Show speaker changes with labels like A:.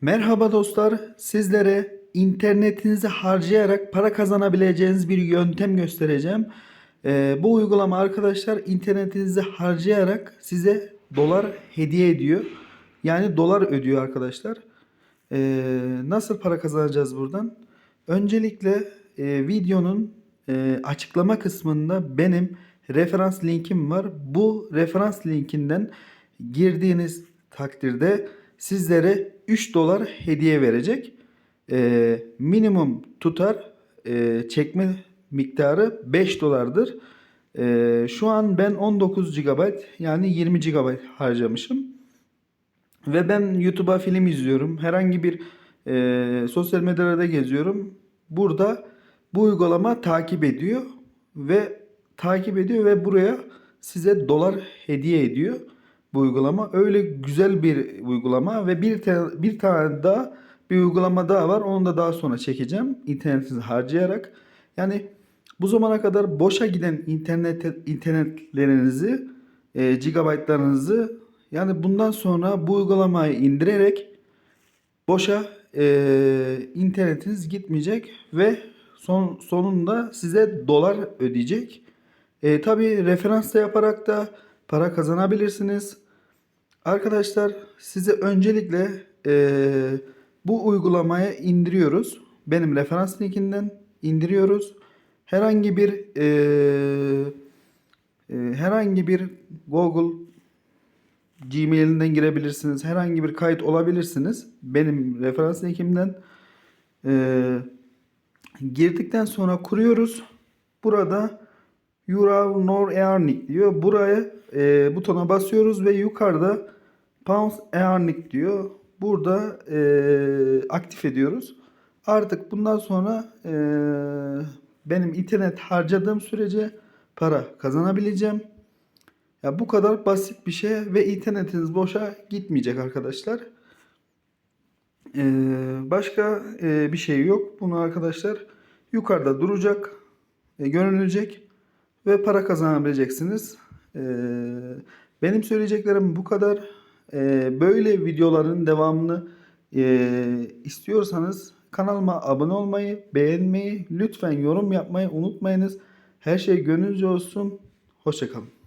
A: Merhaba dostlar. Sizlere internetinizi harcayarak para kazanabileceğiniz bir yöntem göstereceğim. Ee, bu uygulama arkadaşlar internetinizi harcayarak size dolar hediye ediyor. Yani dolar ödüyor arkadaşlar. Ee, nasıl para kazanacağız buradan? Öncelikle e, videonun e, açıklama kısmında benim referans linkim var. Bu referans linkinden girdiğiniz takdirde sizlere 3 dolar hediye verecek. Ee, minimum tutar e, çekme miktarı 5 dolardır. Ee, şu an ben 19 GB yani 20 GB harcamışım. Ve ben YouTube'a film izliyorum. Herhangi bir e, sosyal medyada geziyorum. Burada bu uygulama takip ediyor ve takip ediyor ve buraya size dolar hediye ediyor bu uygulama. Öyle güzel bir uygulama ve bir ta- bir tane daha bir uygulama daha var. Onu da daha sonra çekeceğim. İnternetinizi harcayarak. Yani bu zamana kadar boşa giden internet internetlerinizi, e, gigabaytlarınızı yani bundan sonra bu uygulamayı indirerek boşa e, internetiniz gitmeyecek ve son sonunda size dolar ödeyecek. E, tabii referans da yaparak da para kazanabilirsiniz. Arkadaşlar size öncelikle e, bu uygulamayı indiriyoruz. Benim referans linkinden indiriyoruz. Herhangi bir e, e, herhangi bir Google Gmail'inden girebilirsiniz. Herhangi bir kayıt olabilirsiniz. Benim referans linkimden e, girdikten sonra kuruyoruz. Burada Euro Nor Earning diyor. Buraya e, butona basıyoruz ve yukarıda Pounds Earning diyor. Burada e, aktif ediyoruz. Artık bundan sonra e, benim internet harcadığım sürece para kazanabileceğim. Ya bu kadar basit bir şey ve internetiniz boşa gitmeyecek arkadaşlar. Ee, başka e, bir şey yok. Bunu arkadaşlar yukarıda duracak, e, görünecek ve para kazanabileceksiniz. Ee, benim söyleyeceklerim bu kadar. Ee, böyle videoların devamını e, istiyorsanız kanalıma abone olmayı, beğenmeyi, lütfen yorum yapmayı unutmayınız. Her şey gönlünüzce olsun. Hoşçakalın.